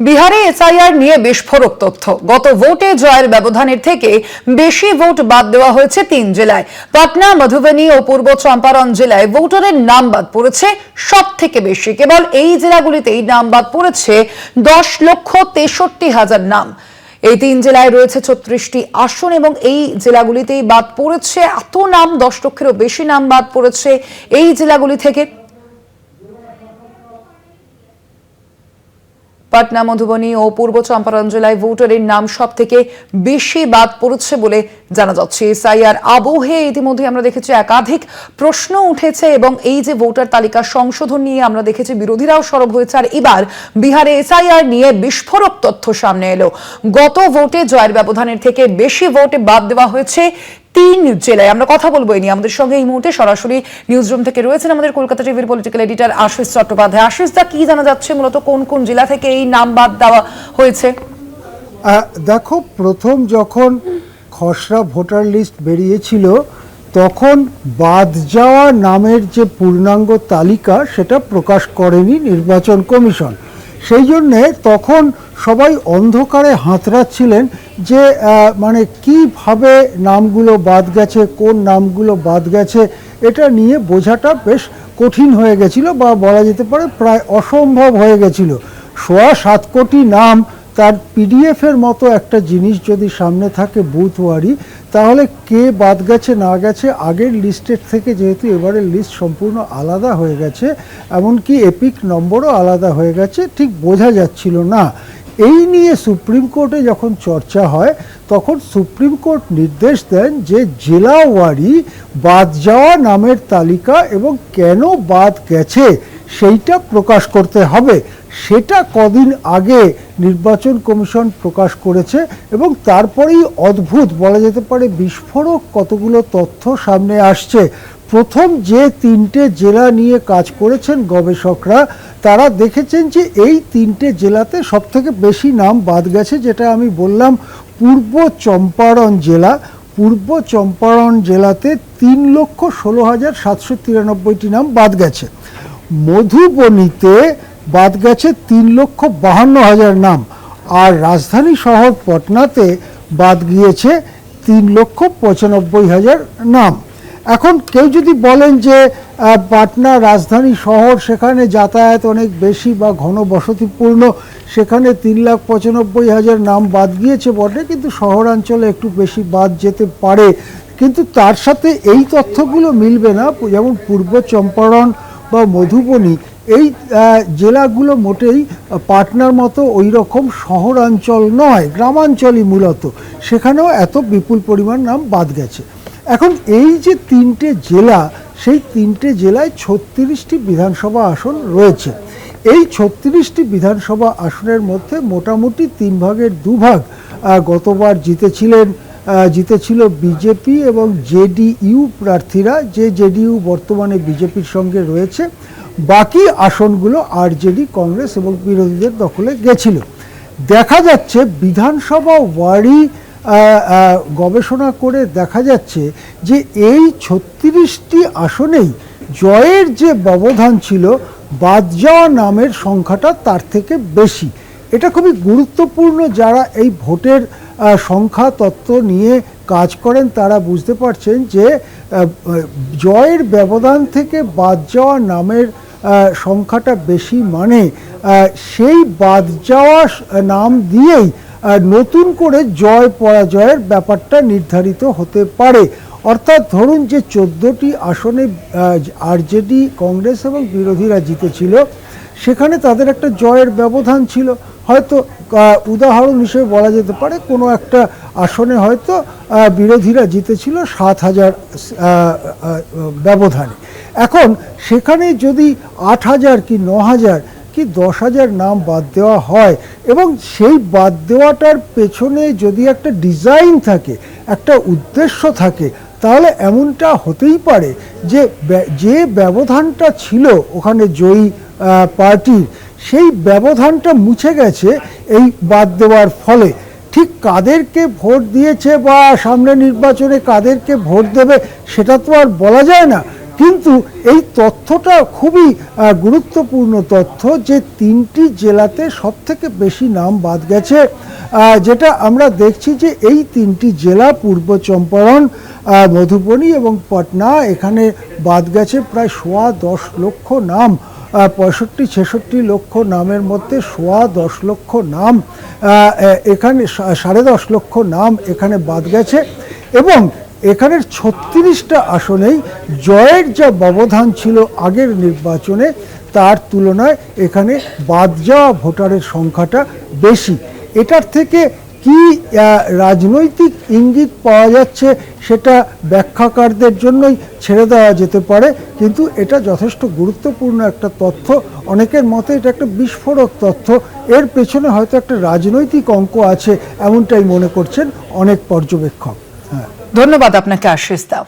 বিহারে এসআইআর নিয়ে বিস্ফোরক তথ্য। গত ভোটে জয়ের ব্যবধানের থেকে বেশি ভোট বাদ দেওয়া হয়েছে তিন জেলায়। পাটনা, মধুবনী ও পূর্ব চম্পারণ জেলায় ভোটারের নাম বাদ পড়েছে সব থেকে বেশি। কেবল এই জেলাগুলিতেই নাম বাদ পড়েছে দশ লক্ষ তেষট্টি হাজার নাম। এই তিন জেলায় রয়েছে ছত্রিশটি আসন এবং এই জেলাগুলিতেই বাদ পড়েছে এত নাম, দশ লক্ষেরও বেশি নাম বাদ পড়েছে। এই জেলাগুলি থেকে পাটনা, মধুবনী ও পূর্ব চম্পারণ জেলায় ভোটারের নাম সব থেকে বেশি বাদ পড়েছে বলে জানা যাচ্ছে। এসআইআর আবহে ইতিমধ্যে আমরা দেখেছি একাধিক প্রশ্ন উঠেছে এবং এই যে ভোটার তালিকা সংশোধন নিয়ে আমরা দেখেছি, বিরোধীরাও সরব হয়েছে। আর এবার বিহারে এসআইআর নিয়ে বিস্ফোরক তথ্য সামনে এলো। গত ভোটে জয়ের ব্যবধানের থেকে বেশি ভোটে বাদ দেওয়া হয়েছে তিন জেলায়। আমরা কথা বলব এই নিয়ে। আমাদের সঙ্গে এই মুহূর্তে সরাসরি নিউজ রুম থেকে রয়েছেন আমাদের কলকাতা টিভির পলিটিক্যাল এডিটর আশিস চট্টোপাধ্যায়। আশিস দা, কি জানা যাচ্ছে? মূলত কোন কোন জেলা থেকে এই নাম বাদ দেওয়া হয়েছে? দেখো, প্রথম যখন খসড়া ভোটার লিস্ট বেরিয়েছিল, তখন বাদ যাওয়া নামের যে পূর্ণাঙ্গ তালিকা, সেটা প্রকাশ করেনি নির্বাচন কমিশন। সেই জন্যে তখন সবাই অন্ধকারে হাতড়াচ্ছিলেন যে মানে কীভাবে নামগুলো বাদ গেছে, কোন নামগুলো বাদ গেছে, এটা নিয়ে বোঝাটা বেশ কঠিন হয়ে গেছিল বা বলা যেতে পারে প্রায় অসম্ভব হয়ে গেছিল। সোয়া সাত কোটি নাম, তার পিডিএফের মতো একটা জিনিস যদি সামনে থাকে বুথওয়ারি তাহলে কে বাদ গেছে, না গেছে, আগের লিস্টের থেকে যেহেতু এবারের লিস্ট সম্পূর্ণ আলাদা হয়ে গেছে, এমনকি এপিক নম্বরও আলাদা হয়ে গেছে, ঠিক বোঝা যাচ্ছিল না। এই নিয়ে সুপ্রিম কোর্টে যখন চর্চা হয়, তখন সুপ্রিম কোর্ট নির্দেশ দেন যে জেলাওয়ারি বাদ যাওয়া নামের তালিকা এবং কেন বাদ গেছে, সেইটা প্রকাশ করতে হবে। সেটা কদিন আগে নির্বাচন কমিশন প্রকাশ করেছে এবং তারপরেই অদ্ভুত বলা যেতে পারে বিস্ফোরক কতগুলো তথ্য সামনে আসছে। প্রথম যে তিনটে জেলা নিয়ে কাজ করেছেন গবেষকরা, তারা দেখেছেন যে এই তিনটে জেলাতে সবথেকে বেশি নাম বাদ গেছে, যেটা আমি বললাম পূর্ব চম্পারণ জেলা। পূর্ব চম্পারণ জেলাতে তিন লক্ষ ষোলো হাজার সাতশো তিরানব্বইটি নাম বাদ গেছে। মধুবনীতে বাদ গেছে তিন লক্ষ বাহান্ন হাজার নাম। আর রাজধানী শহর পটনাতে বাদ গিয়েছে তিন লক্ষ পঁচানব্বই হাজার নাম। এখন কেউ যদি বলেন যে পাটনা রাজধানী শহর, সেখানে যাতায়াত অনেক বেশি বা ঘন বসতিপূর্ণ, সেখানে তিন লাখ পঁচানব্বই হাজার নাম বাদ গিয়েছে বটে, কিন্তু শহরাঞ্চলে একটু বেশি বাদ যেতে পারে। কিন্তু তার সাথে এই তথ্যগুলো মিলবে না, যেমন পূর্ব চম্পারণ বা মধুবনী। এই জেলাগুলো মোটেই পাটনার মতো ওই রকম শহরাঞ্চল নয়, গ্রামাঞ্চলই মূলত। সেখানেও এত বিপুল পরিমাণ নাম বাদ গেছে। এখন এই যে তিনটে জেলা, সেই তিনটে জেলায় ছত্রিশটি বিধানসভা আসন রয়েছে। এই ছত্রিশটি বিধানসভা আসনের মধ্যে মোটামুটি তিন ভাগের দুভাগ গতবার জিতেছিলেন জিতেছিল বিজেপি এবং জেডিইউ প্রার্থীরা। যে জেডিইউ বর্তমানে বিজেপির সঙ্গে রয়েছে বাকি আসনগুলো আরজেডি, কংগ্রেস এবং বিরোধীদের দখলে গেছিল। দেখা যাচ্ছে বিধানসভা ওয়ারি গবেষণা করে দেখা যাচ্ছে যে এই ছত্রিশটি আসনেই জয়ের যে ব্যবধান ছিল, বাদ যাওয়া নামের সংখ্যাটা তার থেকে বেশি। এটা খুবই গুরুত্বপূর্ণ, যারা এই ভোটের সংখ্যা তত্ত্ব নিয়ে কাজ করেন, তারা বুঝতে পারছেন যে জয়ের ব্যবধান থেকে বাদ যাওয়া নামের সংখ্যাটা বেশি মানে সেই বাদ যাওয়া নাম দিয়েই নতুন করে জয় পরাজয়ের ব্যাপারটা নির্ধারিত হতে পারে। অর্থাৎ ধরুন যে চোদ্দোটি আসনে আরজেডি কংগ্রেস এবং বিরোধীরা জিতেছিল, সেখানে তাদের একটা জয়ের ব্যবধান ছিল। হয়তো উদাহরণ হিসেবে বলা যেতে পারে, কোনো একটা আসনে হয়তো বিরোধীরা জিতেছিল সাত হাজার ব্যবধানে। এখন সেখানে যদি আট হাজার কি ন হাজার কি দশ হাজার নাম বাদ দেওয়া হয় এবং সেই বাদ দেওয়াটার পেছনে যদি একটা ডিজাইন থাকে, একটা উদ্দেশ্য থাকে, তাহলে এমনটা হতেই পারে যে যে ব্যবধানটা ছিল ওখানে জয়ী পার্টির, সেই ব্যবধানটা মুছে গেছে এই বাদ দেওয়ার ফলে। ঠিক কাদেরকে ভোট দিয়েছে বা সামনে নির্বাচনে কাদেরকে ভোট দেবে সেটা তো আর বলা যায় না। কিন্তু এই তথ্যটা খুবই গুরুত্বপূর্ণ তথ্য যে তিনটি জেলাতে সব থেকে বেশি নাম বাদ গেছে। যেটা আমরা দেখছি যে এই তিনটি জেলা, পূর্ব চম্পারণ মধুবনী এবং পাটনা, এখানে বাদ গেছে প্রায় সোয়া দশ লক্ষ নাম। পঁয়ষট্টি, ছেষট্টি লক্ষ নামের মধ্যে সোয়া দশ লক্ষ নাম এখানে সাড়ে দশ লক্ষ নাম এখানে বাদ গেছে। এবং এখানের ছত্রিশটা আসনেই জয়ের যা ব্যবধান ছিল আগের নির্বাচনে, তার তুলনায় এখানে বাদ যাওয়া ভোটারের সংখ্যাটা বেশি। এটার থেকে কি রাজনৈতিক ইঙ্গিত পাওয়া যাচ্ছে সেটা ব্যাখ্যাকারদের জন্যই ছেড়ে দেওয়া যেতে পারে, কিন্তু এটা যথেষ্ট গুরুত্বপূর্ণ একটা তথ্য। অনেকের মতে এটা একটা বিস্ফোরক তথ্য। এর পেছনে হয়তো একটা রাজনৈতিক অঙ্ক আছে, এমনটাই মনে করছেন অনেক পর্যবেক্ষক। হ্যাঁ। ধন্যবাদ আপনাকে আশিস দাও।